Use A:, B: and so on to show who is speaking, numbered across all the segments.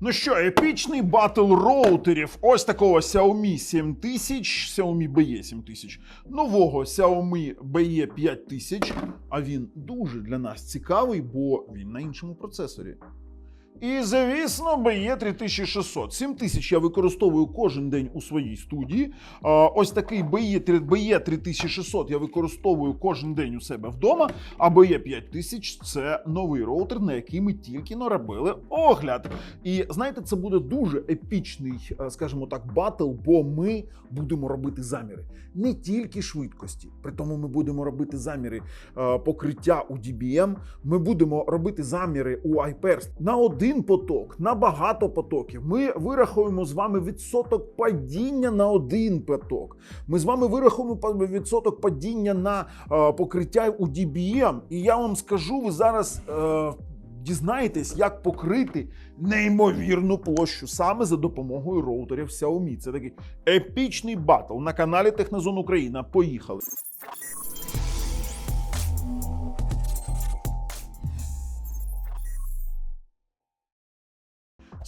A: Ну що, епічний батл роутерів. Ось такого Xiaomi 7000, Xiaomi BE 7000, нового Xiaomi BE 5000. А він дуже для нас цікавий, бо він на іншому процесорі. І, звісно, BE 3600. 7000 я використовую кожен день у своїй студії. Ось такий BE 3600 я використовую кожен день у себе вдома. А BE 5000 це новий роутер, на який ми тільки наробили огляд. І знаєте, це буде дуже епічний, е, скажімо так, батл, бо ми будемо робити заміри не тільки швидкості. При тому ми будемо робити заміри е, покриття у DBM. Ми будемо робити заміри у iPers на один поток, на багато потоків. Ми вирахуємо з вами відсоток падіння на один поток. Ми з вами вирахуємо відсоток падіння на е, покриття у DBM. І я вам скажу, ви зараз. Е, Дізнаєтесь, як покрити неймовірну площу саме за допомогою роутерів Xiaomi. Це такий епічний батл на каналі Технозон Україна. Поїхали.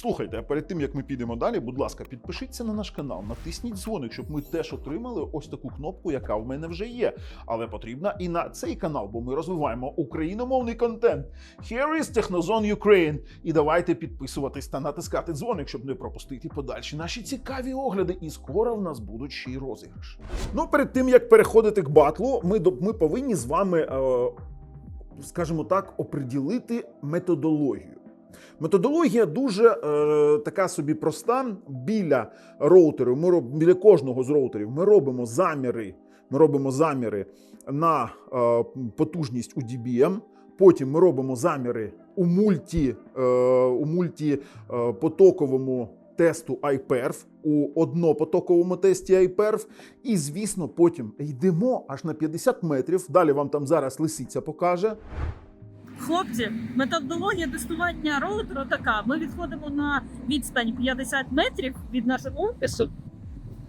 A: Слухайте, а перед тим як ми підемо далі, будь ласка, підпишіться на наш канал, натисніть дзвоник, щоб ми теж отримали ось таку кнопку, яка в мене вже є. Але потрібна і на цей канал, бо ми розвиваємо україномовний контент. Here is Technozone Ukraine. І давайте підписуватись та натискати дзвоник, щоб не пропустити подальші наші цікаві огляди. І скоро в нас будуть ще й розіграші. Ну, перед тим як переходити к батлу, ми, ми повинні з вами, е, скажімо так, оприділити методологію. Методологія дуже е, така собі проста. Біля роутерів, ми роб, біля кожного з роутерів ми робимо заміри. Ми робимо заміри на е, потужність у DBM. Потім ми робимо заміри у мульті, е, у мультипотоковому тесту iPerf, у однопотоковому тесті iPerf. І, звісно, потім йдемо аж на 50 метрів. Далі вам там зараз лисиця покаже.
B: Хлопці, методологія тестування роутеру така. Ми відходимо на відстань 50 метрів від нашого офісу.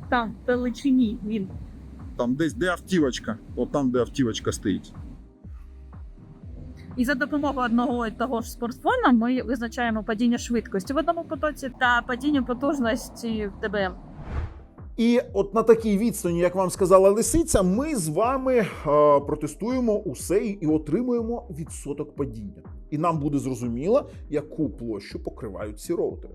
B: Там в величині він.
C: Там десь де автівочка, от там, де автівочка стоїть.
B: І за допомогою одного і того ж смартфона ми визначаємо падіння швидкості в одному потоці та падіння потужності в ДБМ.
A: І от на такій відстані, як вам сказала лисиця, ми з вами е, протестуємо усе і отримуємо відсоток падіння. І нам буде зрозуміло, яку площу покривають ці роутери.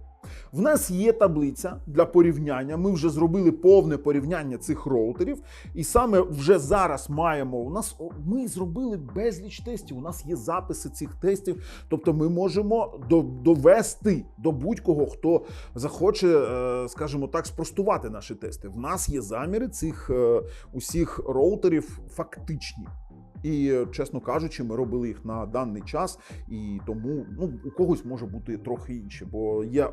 A: В нас є таблиця для порівняння. Ми вже зробили повне порівняння цих роутерів, і саме вже зараз маємо. У нас ми зробили безліч тестів. У нас є записи цих тестів. Тобто, ми можемо до- довести до будь-кого, хто захоче, е, скажімо так, спростувати наші тести. В нас є заміри цих е, усіх роутерів фактичні. І, чесно кажучи, ми робили їх на даний час, і тому ну, у когось може бути трохи інше, бо є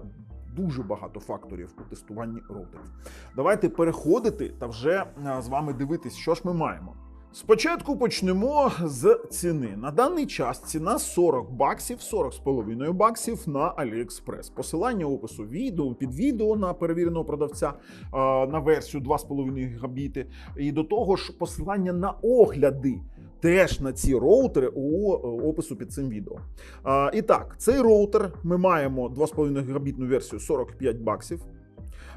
A: дуже багато факторів у тестуванні роутерів. Давайте переходити та вже е, з вами дивитись, що ж ми маємо. Спочатку почнемо з ціни. На даний час ціна 40 баксів, 40 з половиною баксів на AliExpress. Посилання опису відео під відео на перевіреного продавця е, на версію 2,5 гігабіти. І до того ж, посилання на огляди. Теж на ці роутери у е, опису під цим відео. А, і так, цей роутер ми маємо 2,5 гігабітну версію 45 баксів.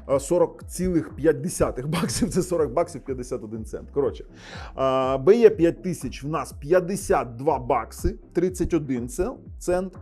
A: 40,5 баксів це 40 баксів 51 цент. Коротше, BE 5000 в нас 52 бакси 31 цент.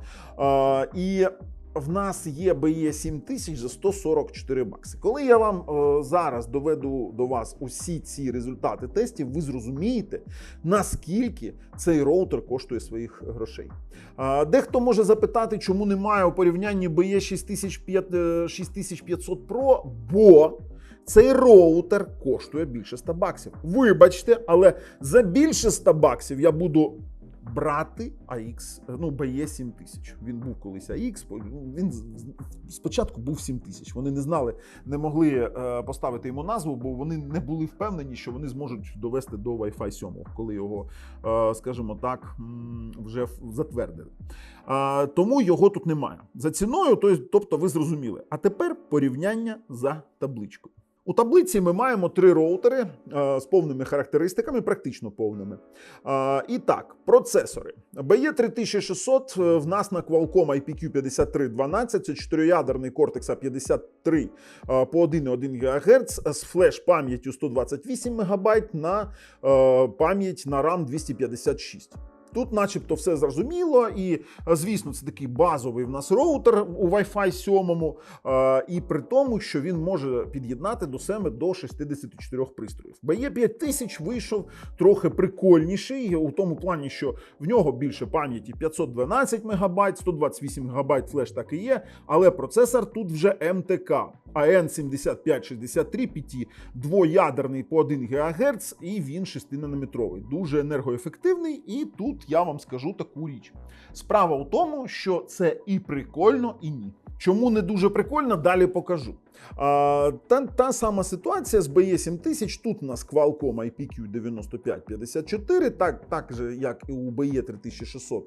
A: І в нас є BE 7000 за 144 бакси. Коли я вам е, зараз доведу до вас усі ці результати тестів, ви зрозумієте, наскільки цей роутер коштує своїх грошей. А, Дехто може запитати, чому немає у порівнянні BE 6500, е, 6500 Pro, бо цей роутер коштує більше 100 баксів. Вибачте, але за більше 100 баксів я буду брати AX, ну, BE 7000. Він був колись AX, він спочатку був 7000. Вони не знали, не могли е, поставити йому назву, бо вони не були впевнені, що вони зможуть довести до Wi-Fi 7, коли його, е, скажімо так, вже затвердили. Тому його тут немає. За ціною, то- тобто ви зрозуміли. А тепер порівняння за табличкою. У таблиці ми маємо три роутери е, з повними характеристиками, практично повними. Е, і так, процесори. BE3600 е, в нас на Qualcomm IPQ 5312, це 4-ядерний Cortex A53 е, по 1,1 ГГц з флеш пам'яттю 128 МБ на пам'ять на RAM 256. Тут, начебто, все зрозуміло, і е, звісно, це такий базовий в нас роутер у Wi-Fi 7, е, і при тому, що він може під'єднати до себе до 64 пристроїв. BE 5000 вийшов трохи прикольніший у тому плані, що в нього більше пам'яті 512 МБ, 128 ГБ флеш так і є, але процесор тут вже МТК. AN7563 PT, двоядерний по 1 ГГц, і він 6-нанометровий. Дуже енергоефективний. І тут я вам скажу таку річ. Справа у тому, що це і прикольно, і ні. Чому не дуже прикольно, далі покажу. А, та, та сама ситуація з BE7000. Тут у нас Qualcomm IPQ 9554, так, так же, як і у BE3600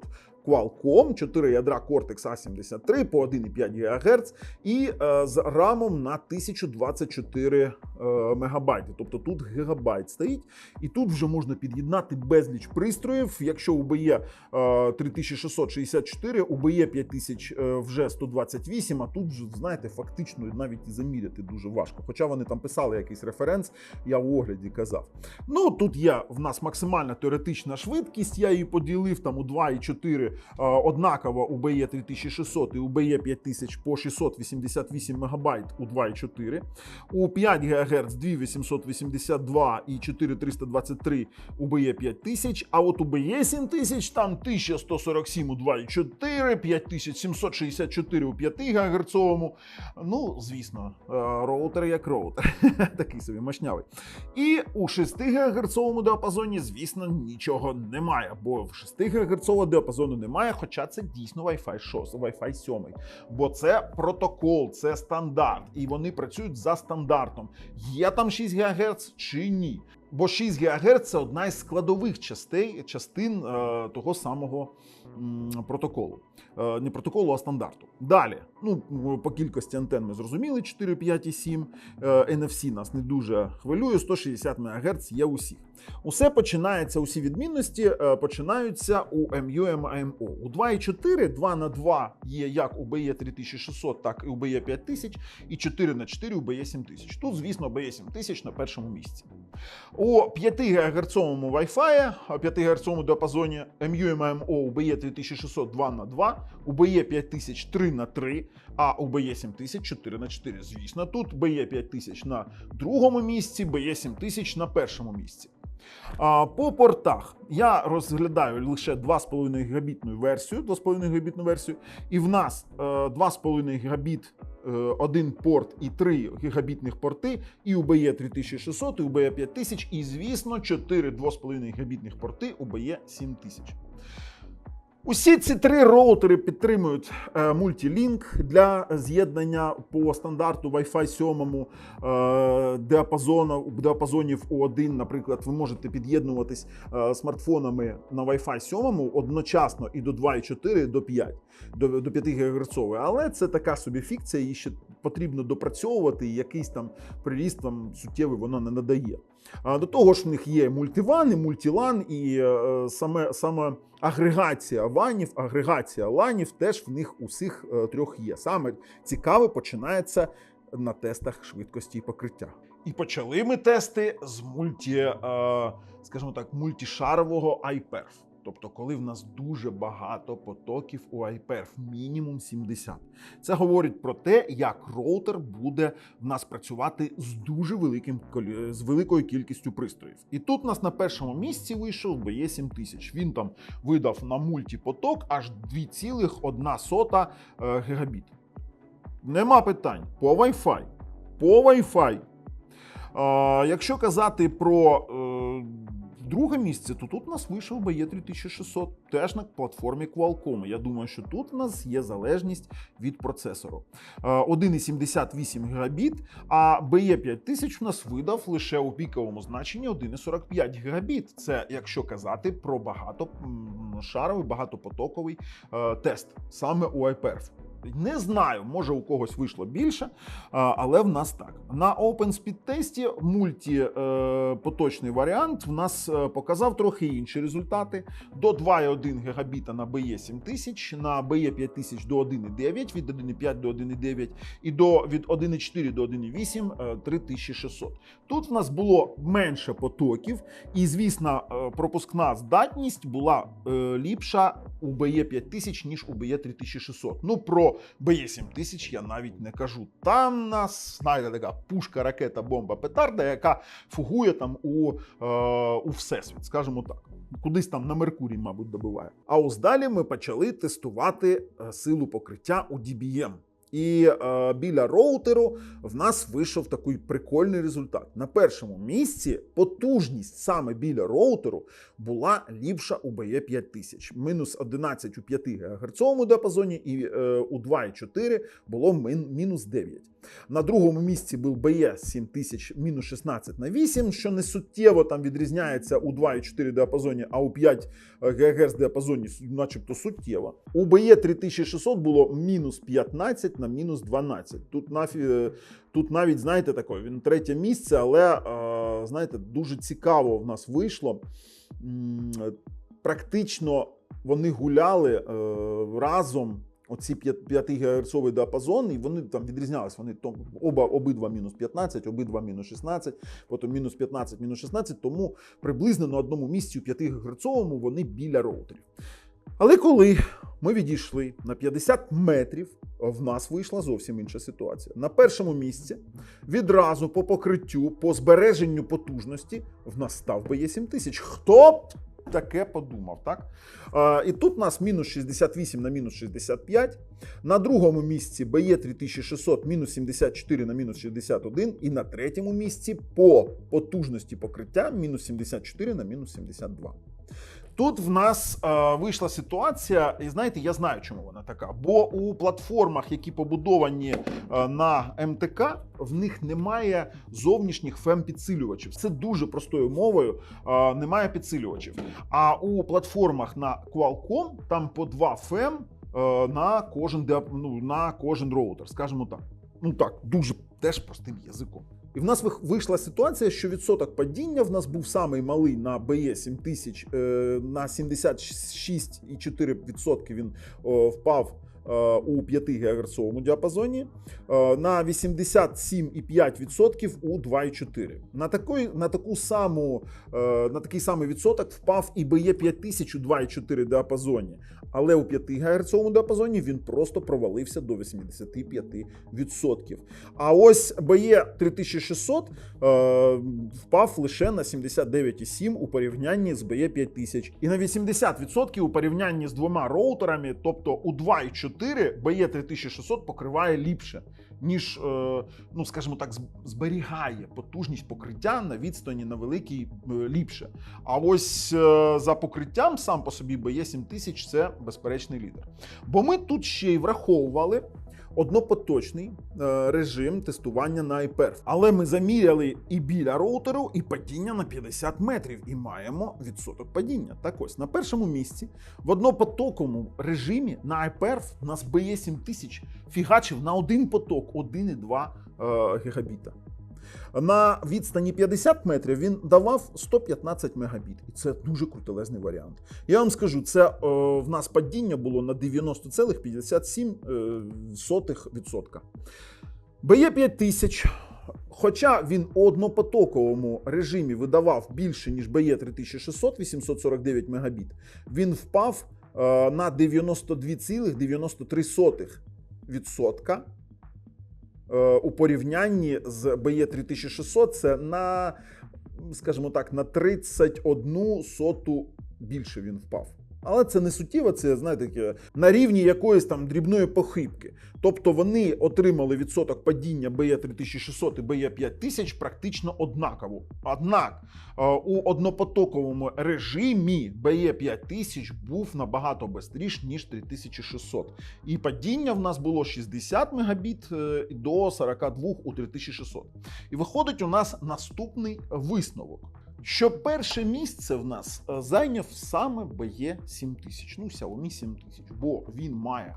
A: Qualcomm, 4 ядра Cortex A73 по 1,5 ГГц і е, з рамом на 1024 е, МБ. Тобто тут гігабайт стоїть, і тут вже можна під'єднати безліч пристроїв. Якщо у BE е, 3664, у BE 5000 е, вже 128, а тут вже, знаєте, фактично навіть і заміряти дуже важко. Хоча вони там писали якийсь референс, я в огляді казав. Ну тут є в нас максимальна теоретична швидкість. Я її поділив там у 2,4 е, однаково у BE 3600 і у BE 5000 по 688 МБ у 2,4. У 5 ГГц 2882 і 4323 у BE 5000, а от у BE 7000 там 1147 у 2,4, 5764 у 5 ГГц. Ну, звісно, е, роутер як роутер. Такий собі мощнявий. І у 6 ГГц діапазоні, звісно, нічого немає, бо в 6 ГГц діапазону немає, хоча це дійсно Wi-Fi 6, Wi-Fi 7. Бо це протокол, це стандарт, і вони працюють за стандартом. Є там 6 ГГц чи ні? Бо 6 ГГц це одна із складових частей, частин е, того самого м, протоколу. Е, не протоколу, а стандарту. Далі, ну по кількості антенн ми зрозуміли 4, 5 і 7. Е, NFC нас не дуже хвилює, 160 МГц є усіх. Усе починається, усі відмінності е, починаються у MUM-AMO. У 2.4 2 на 2 є як у BE 3600, так і у BE 5000, і 4 на 4 у BE 7000. Тут, звісно, BE 7000 на першому місці. У 5 ГГц Wi-Fi, 5 ГГц діапазоні MUM-AMO у BE 3600 2 на 2, у BE 5000 3 на 3, а у BE 7000 4 на 4. Звісно, тут BE 5000 на другому місці, BE 7000 на першому місці. По портах я розглядаю лише 2,5 гігабітну версію, 2,5 гігабітну версію, і в нас е, 2,5 гігабіт е, один порт і 3 гігабітних порти, і у BE 3600, і у BE 5000, і звісно, 4 2,5 гігабітних порти у BE 7000. Усі ці три роутери підтримують е, мультілінк для з'єднання по стандарту Wi-Fi 7 е, діапазону, діапазонів У1, наприклад, ви можете під'єднуватись е, смартфонами на Wi-Fi 7 одночасно і до 2,4, до 5, до, до 5 ГГц. Але це така собі фікція, її ще потрібно допрацьовувати, і якийсь там приріст вам суттєвий вона не надає. А До того ж, в них є мультиван, і мультілан, і е, саме, саме агрегація ванів, агрегація ланів теж в них усіх е, трьох є. Саме цікаве починається на тестах швидкості покриття. І почали ми тести з мульті, е, скажімо так, мультішарового iPerf. Тобто, коли в нас дуже багато потоків у iPerf, мінімум 70. Це говорить про те, як роутер буде в нас працювати з дуже великим з великою кількістю пристроїв. І тут у нас на першому місці вийшов BE 7000. Він там видав на мультіпоток аж 2,1 е, гігабіт. Нема питань по Wi-Fi. По Wi-Fi. Е, якщо казати про е, друге місце, то тут у нас вийшов BE 3600, теж на платформі Qualcomm. Я думаю, що тут у нас є залежність від процесору. Е, 1,78 гігабіт, а BE 5000 у нас видав лише у піковому значенні 1,45 гігабіт. Це якщо казати про багатошаровий, багатопотоковий е, тест саме у iPerf. Не знаю, може у когось вийшло більше, але в нас так. На OpenSpeed тесті мульті е, варіант в нас е, показав трохи інші результати. До 2,1 гігабіта на BE 7000, на BE 5000 до 1,9, від 1,5 до 1,9 і до від 1,4 до 1,8 е, 3600. Тут в нас було менше потоків, і звісно, е, пропускна здатність була е, ліпша у BE 5000, ніж у BE 3600. Ну про BE 7000 я навіть не кажу. Там нас знаєте, така пушка, ракета, бомба, петарда, яка фугує там у, е, у всесвіт, скажімо так. Кудись там на Меркурій, мабуть, добиває. А ось далі ми почали тестувати е, силу покриття у DBM. І е, біля роутеру в нас вийшов такий прикольний результат. На першому місці потужність саме біля роутеру була ліпша у BE 5000. Мінус 11 у 5 ГГц діапазоні, і е, у 2,4 було мінус 9. На другому місці був BE 7000 мінус 16 на 8, що не суттєво там відрізняється у 2,4 діапазоні, а у 5 ГГц діапазоні, начебто суттєво. У BE 3600 було мінус 15 на мінус 12. Тут нафі, е, тут навіть, знаєте, таке, він третє місце, але е, знаєте, дуже цікаво в нас вийшло. Практично вони гуляли е, разом. Оці 5 ГГц діапазон, і вони там відрізнялись. Вони то, оба обидва мінус 15, обидва мінус 16, потім мінус 15, мінус 16, тому приблизно на одному місці у 5 ГГц вони біля роутерів. Але коли ми відійшли на 50 метрів, в нас вийшла зовсім інша ситуація. На першому місці відразу по покриттю, по збереженню потужності в нас став BE 7000. Хто б таке подумав, так? А, і тут у нас мінус 68 на мінус 65. На другому місці BE 3600 мінус 74 на мінус 61. І на третьому місці по потужності покриття мінус 74 на мінус 72. Тут в нас е, вийшла ситуація, і знаєте, я знаю, чому вона така. Бо у платформах, які побудовані е, на МТК, в них немає зовнішніх фем-підсилювачів. Це дуже простою мовою. Е, немає підсилювачів. А у платформах на Qualcomm там по два фем е, на кожен ну, на кожен роутер, скажімо так. Ну так, дуже теж простим язиком. І в нас вийшла ситуація, що відсоток падіння в нас був самий малий на БЕ 7000, е, на 76,4% він впав у 5 ГГц діапазоні, е, на 87,5% у 2,4. На, такої, на, таку саму, е, на такий самий відсоток впав і BE 5000 у 2,4 діапазоні. Але у 5 ГГц діапазоні він просто провалився до 85%. А ось BE 3600 е, впав лише на 79,7 у порівнянні з BE 5000. І на 80% у порівнянні з двома роутерами, тобто у 2,4 BE 3600 покриває ліпше, ніж, е, ну скажімо так, зберігає потужність покриття на відстані на великій е, ліпше. А ось е, за покриттям сам по собі BE 7000 це безперечний лідер. Бо ми тут ще й враховували однопоточний е, режим тестування на iPerf. Але ми заміряли і біля роутеру, і падіння на 50 метрів, і маємо відсоток падіння. Так ось на першому місці в однопотоковому режимі на iPerf у нас BE 7000 фігачив на один поток 1,2 е, гігабіта. На відстані 50 метрів він давав 115 мегабіт, і це дуже крутелезний варіант. Я вам скажу, це е, в нас падіння було на 90,57%. BE 5000, хоча він у однопотоковому режимі видавав більше, ніж BE 3600, 849 мегабіт, він впав е, на 92,93%. Е, у порівнянні з BE 3600 це на, скажімо так, на 31 соту більше він впав. Але це не суттєво, це знаєте, на рівні якоїсь там дрібної похибки. Тобто вони отримали відсоток падіння BE 3600 і BE 5000 практично однаково. Однак е, у однопотоковому режимі BE 5000 був набагато швидше, ніж 3600. І падіння в нас було 60 мегабіт е, до 42 у 3600. І виходить у нас наступний висновок. Що перше місце в нас е, зайняв саме BE 7000, ну Xiaomi 7000, бо він має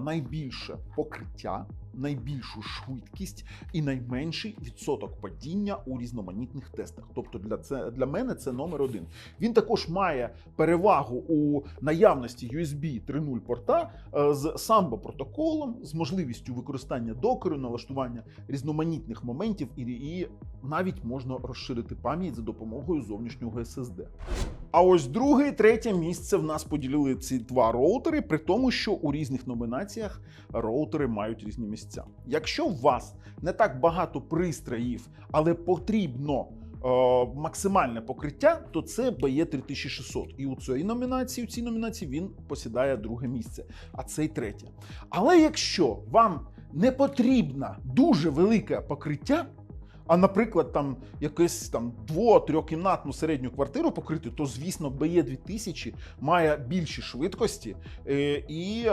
A: найбільше покриття, найбільшу швидкість і найменший відсоток падіння у різноманітних тестах. Тобто для це для мене це номер один. Він також має перевагу у наявності USB 3.0 порта е, з самбо протоколом, з можливістю використання докеру, налаштування різноманітних моментів, і, і навіть можна розширити пам'ять за допомогою зовнішнього SSD. А ось друге і третє місце в нас поділили ці два роутери, при тому, що у різних номінаціях роутери мають різні місця. Якщо у вас не так багато пристроїв, але потрібно е, максимальне покриття, то це BE 3600. І у цій номінації, у цій номінації він посідає друге місце, а цей третє. Але якщо вам не потрібно дуже велике покриття, а, наприклад, там якусь там дво-трьохкімнатну середню квартиру покрити, то звісно, BE 2000 має більші швидкості, е, і,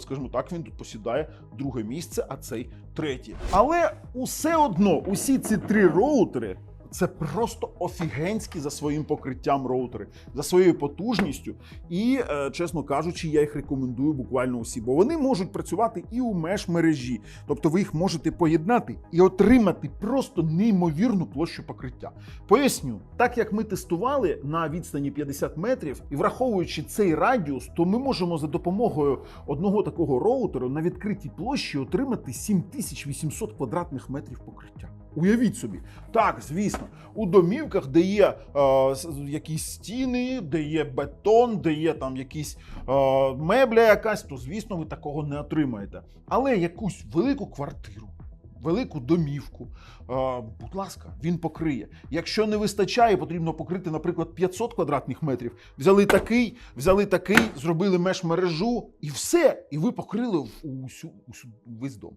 A: скажімо так, він тут посідає друге місце, а цей третє. Але усе одно, усі ці три роутери. Це просто офігенські за своїм покриттям роутери, за своєю потужністю. І, е, чесно кажучи, я їх рекомендую буквально усі, бо вони можуть працювати і у меж мережі. Тобто ви їх можете поєднати і отримати просто неймовірну площу покриття. Поясню, так як ми тестували на відстані 50 метрів, і враховуючи цей радіус, то ми можемо за допомогою одного такого роутеру на відкритій площі отримати 7800 квадратних метрів покриття. Уявіть собі, так, звісно, у домівках, де є е, якісь стіни, де є бетон, де є там якісь е, мебля якась, то звісно ви такого не отримаєте. Але якусь велику квартиру, велику домівку, е, будь ласка, він покриє. Якщо не вистачає, потрібно покрити, наприклад, 500 квадратних метрів. Взяли такий, взяли такий, зробили меж-мережу і все. І ви покрили усю, усю весь дом.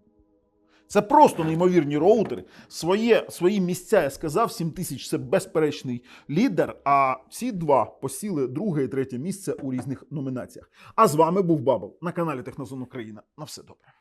A: Це просто неймовірні роутери. Своє, свої місця я сказав, 7 тисяч це безперечний лідер. А ці два посіли друге і третє місце у різних номінаціях. А з вами був Бабл на каналі Технозон Україна. На все добре.